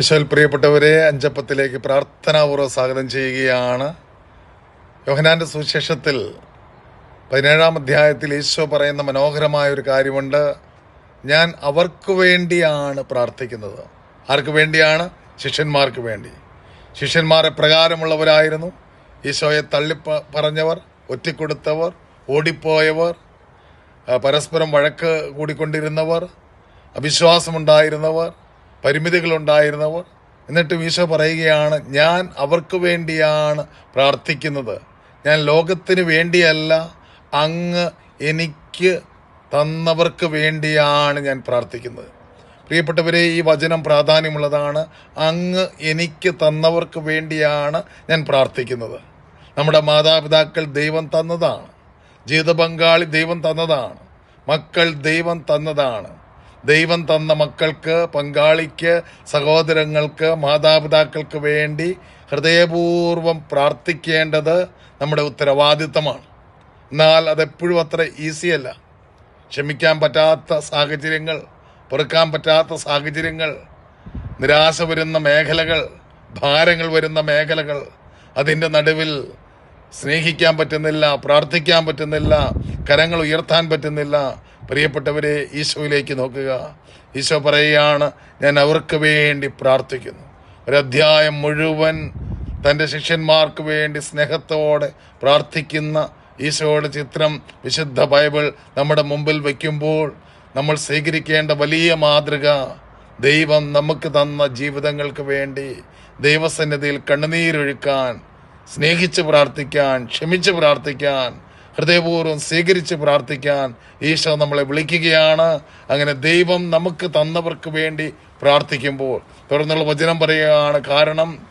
ഈശോയിൽ പ്രിയപ്പെട്ടവരെ അഞ്ചപ്പത്തിലേക്ക് പ്രാർത്ഥനാപൂർവം സ്വാഗതം ചെയ്യുകയാണ്. യോഹനാന്റെ സുവിശേഷത്തിൽ പതിനേഴാം അധ്യായത്തിൽ ഈശോ പറയുന്ന മനോഹരമായ ഒരു കാര്യമുണ്ട്. ഞാൻ അവർക്ക് വേണ്ടിയാണ് പ്രാർത്ഥിക്കുന്നത്. ആർക്ക് വേണ്ടിയാണ്? ശിഷ്യന്മാർക്ക് വേണ്ടി. ശിഷ്യന്മാർ പ്രകാരമുള്ളവരായിരുന്നു. ഈശോയെ തള്ളി പറഞ്ഞവർ ഒറ്റിക്കൊടുത്തവർ ഓടിപ്പോയവർ പരസ്പരം വഴക്ക് കൂടിക്കൊണ്ടിരുന്നവർ അവിശ്വാസമുണ്ടായിരുന്നവർ പരിമിതികളുണ്ടായിരുന്നവർ എന്നിട്ട് ഈശോ പറയുകയാണ് ഞാൻ അവർക്ക് വേണ്ടിയാണ് പ്രാർത്ഥിക്കുന്നത്. ഞാൻ ലോകത്തിന് വേണ്ടിയല്ല അങ്ങ് എനിക്ക് തന്നവർക്ക് വേണ്ടിയാണ് ഞാൻ പ്രാർത്ഥിക്കുന്നത്. പ്രിയപ്പെട്ടവരെ ഈ വചനം പ്രാധാന്യമുള്ളതാണ് അങ്ങ് എനിക്ക് തന്നവർക്ക് വേണ്ടിയാണ് ഞാൻ പ്രാർത്ഥിക്കുന്നത്. നമ്മുടെ മാതാപിതാക്കൾ ദൈവം തന്നതാണ്. ജീവിത പങ്കാളി ദൈവം തന്നതാണ്. മക്കൾ ദൈവം തന്നതാണ്. ദൈവം തന്ന മക്കൾക്ക് പങ്കാളിക്ക് സഹോദരങ്ങൾക്ക് മാതാപിതാക്കൾക്ക് വേണ്ടി ഹൃദയപൂർവം പ്രാർത്ഥിക്കേണ്ടത് നമ്മുടെ ഉത്തരവാദിത്തമാണ്. എന്നാൽ അതെപ്പോഴും അത്ര ഈസിയല്ല. ക്ഷമിക്കാൻ പറ്റാത്ത സാഹചര്യങ്ങൾ പൊറുക്കാൻ പറ്റാത്ത സാഹചര്യങ്ങൾ നിരാശ വരുന്ന മേഖലകൾ ഭാരങ്ങൾ വരുന്ന മേഖലകൾ അതിന്റെ നടുവിൽ സ്നേഹിക്കാൻ പറ്റുന്നില്ല പ്രാർത്ഥിക്കാൻ പറ്റുന്നില്ല കരങ്ങൾ ഉയർത്താൻ പറ്റുന്നില്ല പ്രിയപ്പെട്ടവരെ ഈശോയിലേക്ക് നോക്കുക. ഈശോ പറയുകയാണ് ഞാൻ അവർക്ക് വേണ്ടി പ്രാർത്ഥിക്കുന്നു. ഒരധ്യായം മുഴുവൻ തന്റെ ശിഷ്യന്മാർക്ക് വേണ്ടി സ്നേഹത്തോടെ പ്രാർത്ഥിക്കുന്ന ഈശോയുടെ ചിത്രം വിശുദ്ധ ബൈബിൾ നമ്മുടെ മുമ്പിൽ വയ്ക്കുമ്പോൾ നമ്മൾ സ്വീകരിക്കേണ്ട വലിയ മാതൃക ദൈവം നമുക്ക് തന്ന ജീവിതങ്ങൾക്ക് വേണ്ടി ദൈവസന്നിധിയിൽ കണ്ണുനീരൊഴുക്കാൻ സ്നേഹിച്ച് പ്രാർത്ഥിക്കാൻ ക്ഷമിച്ച് പ്രാർത്ഥിക്കാൻ ഹൃദയപൂർവം സ്വീകരിച്ച് പ്രാർത്ഥിക്കാൻ ഈശോ നമ്മളെ വിളിക്കുകയാണ്. അങ്ങനെ ദൈവം നമുക്ക് തന്നവർക്ക് വേണ്ടി പ്രാർത്ഥിക്കുമ്പോൾ തുടർന്നുള്ള വചനം പറയുകയാണ് കാരണം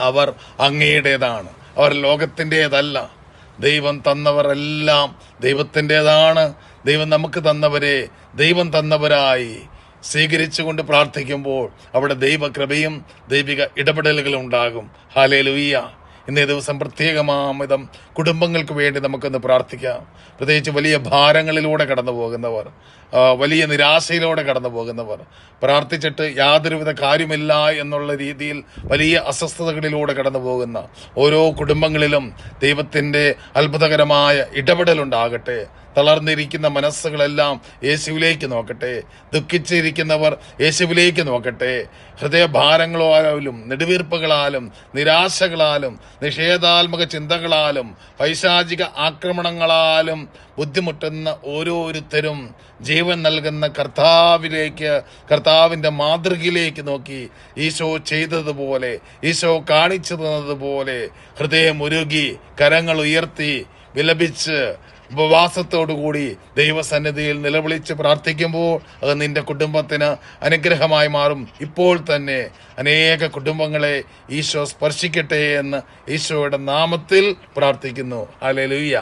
അവർ അങ്ങയുടേതാണ്. അവർ ലോകത്തിന്റേതല്ല. ദൈവം തന്നവരെല്ലാം ദൈവത്തിന്റേതാണ്. ദൈവം നമുക്ക് തന്നവരെ ദൈവം തന്നവരായി സ്വീകരിച്ചുകൊണ്ട് പ്രാർത്ഥിക്കുമ്പോൾ അവിടെ ദൈവകൃപയും ദൈവിക ഇടപെടലുകളും ഉണ്ടാകും. ഹാലേ ലുയ്യ ഇന്നേ ദിവസം പ്രത്യേകമാമിതം കുടുംബങ്ങൾക്ക് വേണ്ടി നമുക്കൊന്ന് പ്രാർത്ഥിക്കാം. പ്രത്യേകിച്ച് വലിയ ഭാരങ്ങളിലൂടെ കടന്നു പോകുന്നവർ വലിയ നിരാശയിലൂടെ കടന്നു പോകുന്നവർ പ്രാർത്ഥിച്ചിട്ട് യാതൊരുവിധ കാര്യമില്ല എന്നുള്ള രീതിയിൽ വലിയ അസ്വസ്ഥതകളിലൂടെ കടന്നു പോകുന്ന ഓരോ കുടുംബങ്ങളിലും ദൈവത്തിന്റെ അത്ഭുതകരമായ ഇടപെടലുണ്ടാകട്ടെ. തളർന്നിരിക്കുന്ന മനസ്സുകളെല്ലാം യേശുവിലേക്ക് നോക്കട്ടെ. ദുഃഖിച്ചിരിക്കുന്നവർ യേശുവിലേക്ക് നോക്കട്ടെ. ഹൃദയഭാരങ്ങളാലും നെടുവീർപ്പുകളാലും നിരാശകളാലും നിഷേധാത്മക ചിന്തകളാലും പൈശാചിക ആക്രമണങ്ങളാലും ബുദ്ധിമുട്ടുന്ന ഓരോരുത്തരും ജീവൻ നൽകുന്ന കർത്താവിലേക്ക് കർത്താവിന്റെ മാതൃകയിലേക്ക് നോക്കി ഈശോ ചെയ്തതുപോലെ ഈശോ കാണിച്ചു തന്നതുപോലെ ഹൃദയമുരുകി കരങ്ങൾ ഉയർത്തി വിലപിച്ച് ഉപവാസത്തോടുകൂടി ദൈവസന്നിധിയിൽ നിലവിളിച്ച് പ്രാർത്ഥിക്കുമ്പോൾ അത് നിന്റെ കുടുംബത്തിന് അനുഗ്രഹമായി മാറും. ഇപ്പോൾ തന്നെ അനേക കുടുംബങ്ങളെ ഈശോ സ്പർശിക്കട്ടെ എന്ന് ഈശോയുടെ നാമത്തിൽ പ്രാർത്ഥിക്കുന്നു. ഹല്ലേലൂയ.